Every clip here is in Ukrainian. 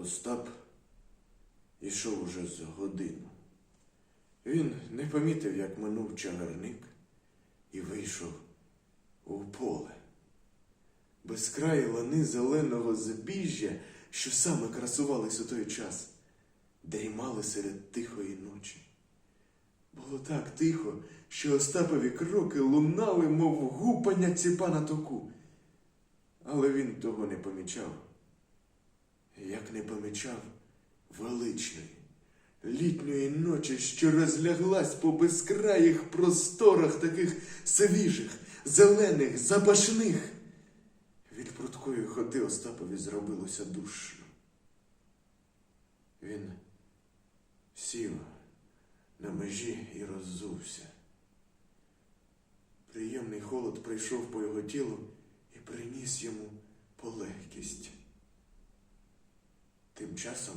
Остап ішов уже з годину. Він не помітив, як минув чагарник і вийшов у поле. Безкраї лани зеленого збіжжя, що саме красувались у той час, дрімали серед тихої ночі. Було так тихо, що Остапові кроки лунали, мов гупання ціпа на току. Але він того не помічав. Як не помічав величної, літньої ночі, що розляглась по безкраїх просторах таких свіжих, зелених, запашних. Від прудкої ходи Остапові зробилося душно. Він сів на межі і роззувся. Приємний холод прийшов по його тілу і приніс йому полегкість. Тим часом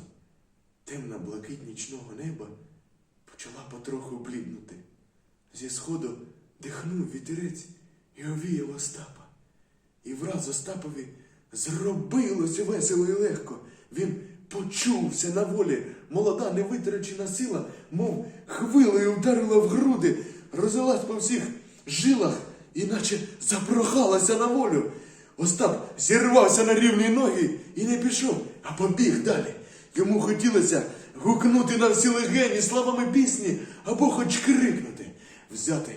темна блакить нічного неба почала потроху бліднути. Зі сходу дихнув вітерець і овіяв Остапа. І враз Остапові зробилося весело і легко. Він почувся на волі. Молода невитрачена сила, мов хвилею вдарила в груди, розлилась по всіх жилах, іначе запрохалася на волю. Остап зірвався на рівні ноги і не пішов, а побіг далі. Йому хотілося гукнути на всі легені словами пісні або хоч крикнути, взяти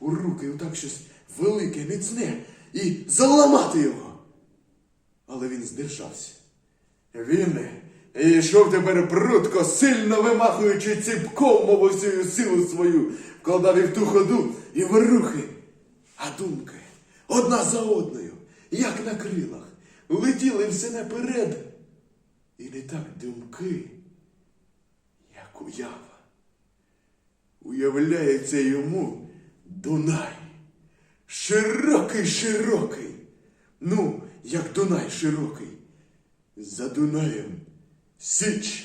у руки отак щось велике, міцне і заламати його. Але він здержався. Він йшов тепер прудко, сильно вимахуючи ціпком, мов усю силу свою, вкладав і в ту ходу і в рухи. А думки одна за одною, як на крилах, летіли все наперед. І не так думки, як уява. Уявляється йому Дунай. Широкий, широкий. Ну, як Дунай широкий. За Дунаєм Січ.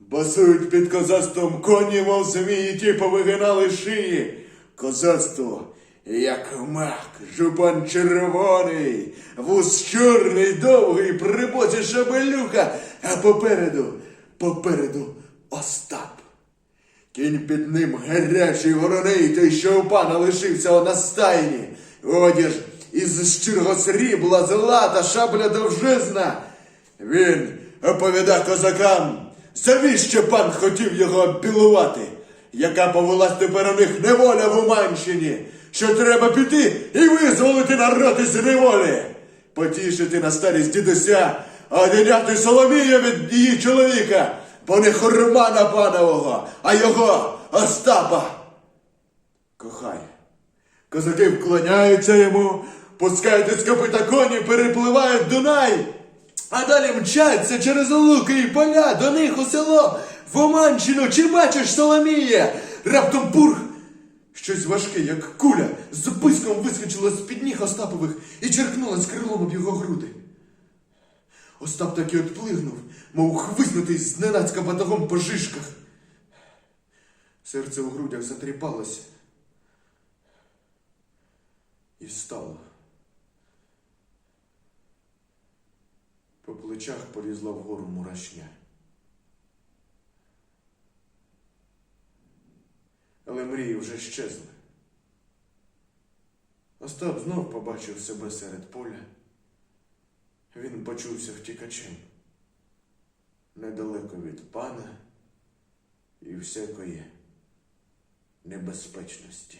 Басують під козацтвом коні, мов змії, ті повигинали шиї. Козацтво, як мак, жупан червоний, вуз чорний, довгий, при боці шабелюка, а попереду, попереду Остап. Кінь під ним гарячий вороний, той, що у пана лишився на стайні. Одіж із щирого срібла, злата, шабля довжизна. Він оповіда козакам, завіщо пан хотів його оббілувати, яка повелась тепер у них неволя в Уманщині, що треба піти і визволити народ із неволі, потішити на старість дідуся, а одиняти Соломія від її чоловіка, бо не Хурмана панового, а його Остапа. Кохає. Козаки вклоняються йому, пускають із копита коні, перепливають Дунай, а далі мчаться через луки і поля до них у село, в Оманщину. Чи бачиш, Соломіє? Раптом пурх! Щось важке, як куля, з писком вискочило з-під ніг Остапових і черкнуло з крилом об його груди. Остап таки отплигнув, мов хвиснутий зненацька батогом по жишках. Серце у грудях затріпалося і стало. По плечах полізла вгору мурашня. Але мрії вже щезли. Остап знов побачив себе серед поля. Він почувся втікачем. Недалеко від пана і всякої небезпечності.